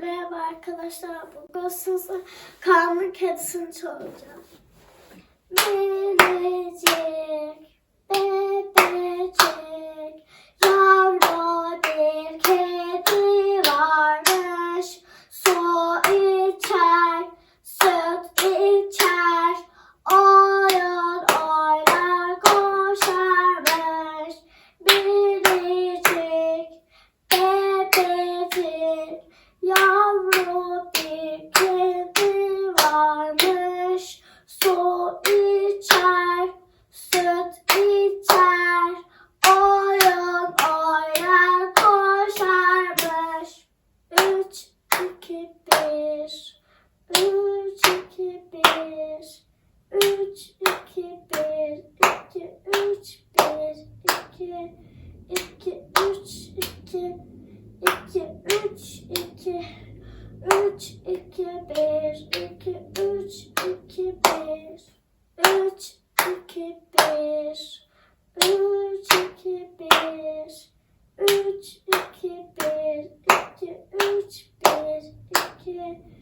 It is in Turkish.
Merhaba arkadaşlar. Bugün size Kanlı Kedisi'ni çalacağım. Minicik, 2 2 3 2 2 3 2 3 2 1 2 3 2 1 3 2 1 3 2 1 3 2 1 2 3 1 2